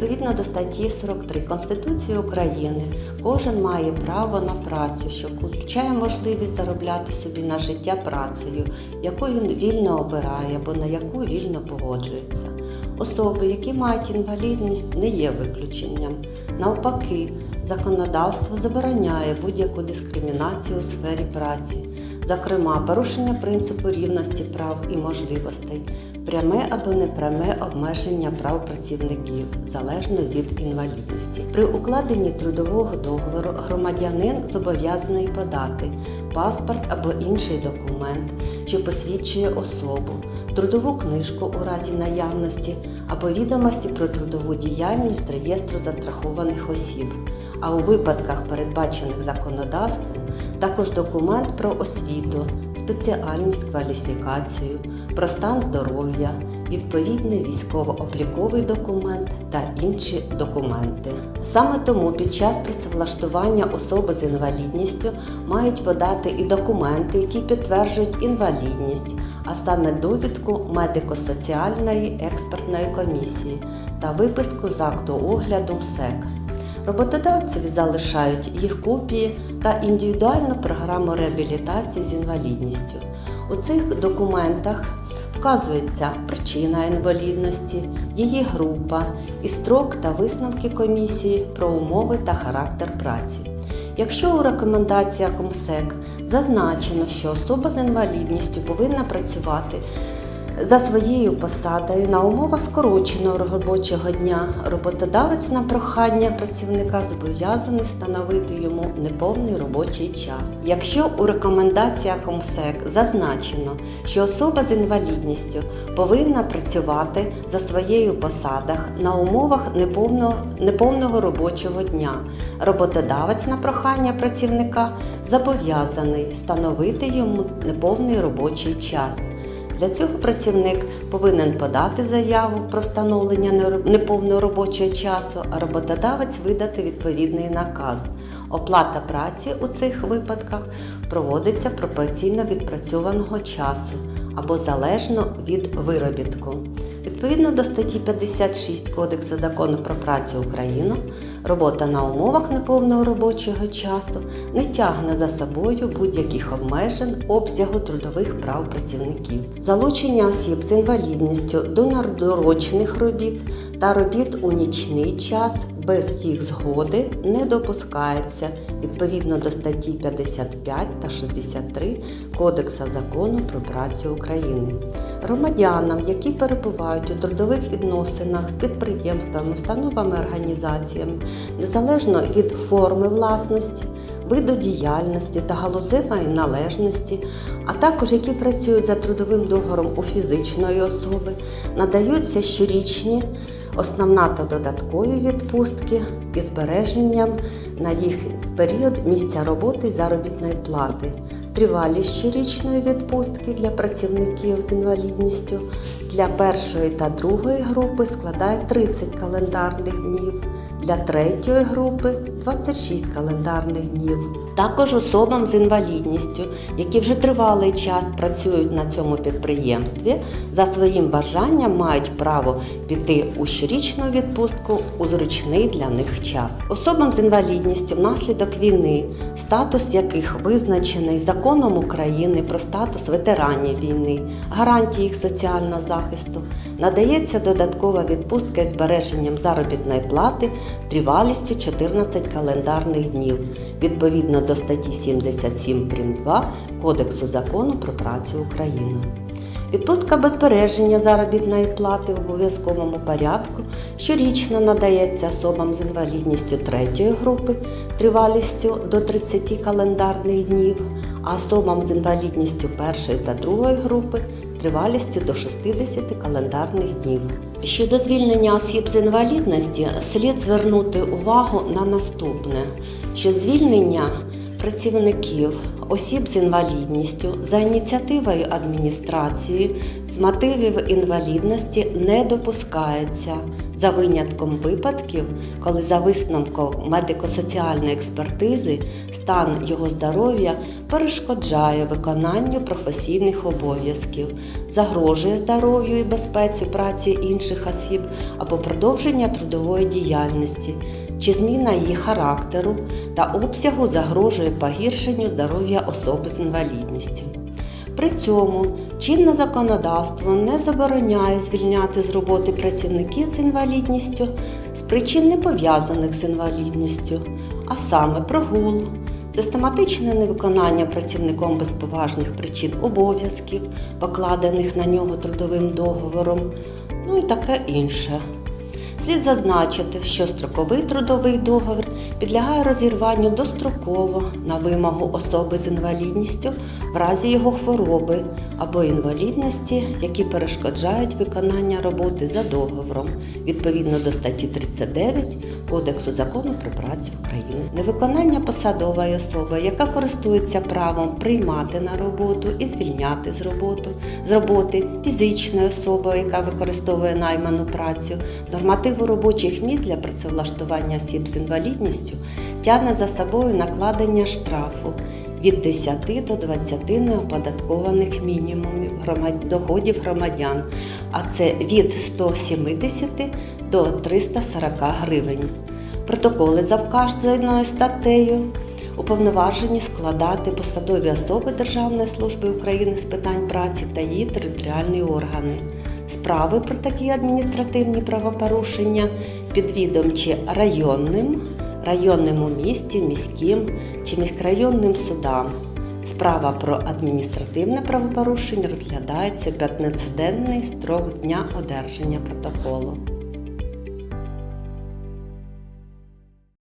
Відповідно до статті 43 Конституції України, кожен має право на працю, що включає можливість заробляти собі на життя працею, яку він вільно обирає або на яку вільно погоджується. Особи, які мають інвалідність, не є виключенням. Навпаки, законодавство забороняє будь-яку дискримінацію у сфері праці, зокрема, порушення принципу рівності прав і можливостей, пряме або непряме обмеження прав працівників залежно від інвалідності. При укладенні трудового договору громадянин зобов'язаний подати паспорт або інший документ, що посвідчує особу, трудову книжку у разі наявності або відомості про трудову діяльність реєстру застрахованих осіб. А у випадках, передбачених законодавством, також документ про освіту, спеціальність, кваліфікацію, про стан здоров'я, відповідний військово-обліковий документ та інші документи. Саме тому під час працевлаштування особи з інвалідністю мають подати і документи, які підтверджують інвалідність, а саме довідку медико-соціальної експертної комісії та виписку з акту огляду МСЕК. Роботодавцеві залишають їх копії та індивідуальну програму реабілітації з інвалідністю. У цих документах вказується причина інвалідності, її група і строк та висновки комісії про умови та характер праці. Якщо у рекомендаціях МСЕК зазначено, що особа з інвалідністю повинна працювати за своєю посадою на умовах скороченого робочого дня роботодавець на прохання працівника зобов'язаний встановити йому неповний робочий час. Якщо у рекомендаціях МСЕК зазначено, що особа з інвалідністю повинна працювати за своєю посадах на умовах неповного, неповного робочого дня, роботодавець на прохання працівника зобов'язаний встановити йому неповний робочий час. Для цього працівник повинен подати заяву про встановлення неповного робочого часу, а роботодавець видати відповідний наказ. Оплата праці у цих випадках проводиться пропорційно відпрацьованого часу або залежно від виробітку. Відповідно до статті 56 Кодексу закону про працю України, робота на умовах неповного робочого часу не тягне за собою будь-яких обмежень обсягу трудових прав працівників. Залучення осіб з інвалідністю до народорочних робіт та робіт у нічний час без їх згоди не допускається відповідно до статті 55 та 63 Кодексу закону про працю України. Громадянам, які перебувають у трудових відносинах з підприємствами, установами, організаціями, незалежно від форми власності, виду діяльності та галузевої належності, а також які працюють за трудовим договором у фізичної особи, надаються щорічні основна та додаткові відпустки із збереженням на їх період місця роботи і заробітної плати. Тривалість щорічної відпустки для працівників з інвалідністю для першої та другої групи складає 30 календарних днів, для третьої групи 26 календарних днів. Також особам з інвалідністю, які вже тривалий час працюють на цьому підприємстві, за своїм бажанням мають право піти у щорічну відпустку у зручний для них час. Особам з інвалідністю внаслідок війни, статус яких визначений законом України про статус ветеранів війни, гарантії їх соціального захисту, надається додаткова відпустка із збереженням заробітної плати тривалістю 14 календарних днів відповідно до статті 77 прим. 2 Кодексу закону про працю України. Відпустка без збереження заробітної плати в обов'язковому порядку щорічно надається особам з інвалідністю третьої групи тривалістю до 30 календарних днів, а особам з інвалідністю першої та другої групи тривалістю до 60 календарних днів. Щодо звільнення осіб з інвалідності, слід звернути увагу на наступне, що звільнення працівників осіб з інвалідністю за ініціативою адміністрації з мотивів інвалідності не допускається за винятком випадків, коли за висновком медико-соціальної експертизи стан його здоров'я перешкоджає виконанню професійних обов'язків, загрожує здоров'ю і безпеці праці інших осіб або продовження трудової діяльності, чи зміна її характеру та обсягу загрожує погіршенню здоров'я особи з інвалідністю. При цьому чинне законодавство не забороняє звільняти з роботи працівників з інвалідністю з причин не пов'язаних з інвалідністю, а саме прогул, систематичне невиконання працівником без поважних причин обов'язків, покладених на нього трудовим договором, ну і таке інше. Слід зазначити, що строковий трудовий договір підлягає розірванню достроково на вимогу особи з інвалідністю в разі його хвороби або інвалідності, які перешкоджають виконання роботи за договором відповідно до статті 39 Кодексу закону про працю України. Невиконання посадової особи, яка користується правом приймати на роботу і звільняти з роботи, з роботи фізичної особи, яка використовує найману працю, нормативу робочих місць для працевлаштування осіб з інвалідністю тягне за собою накладення штрафу від 10 до 20 неоподаткованих мінімумів доходів громадян, а це від 170 до 340 гривень. Протоколи за вказаною статтею уповноважені складати посадові особи Державної служби України з питань праці та її територіальні органи. Справи про такі адміністративні правопорушення підвідомчі районним, районним у місті, міським чи міськрайонним судам. Справа про адміністративне правопорушення розглядається в 15-денний строк з дня одержання протоколу.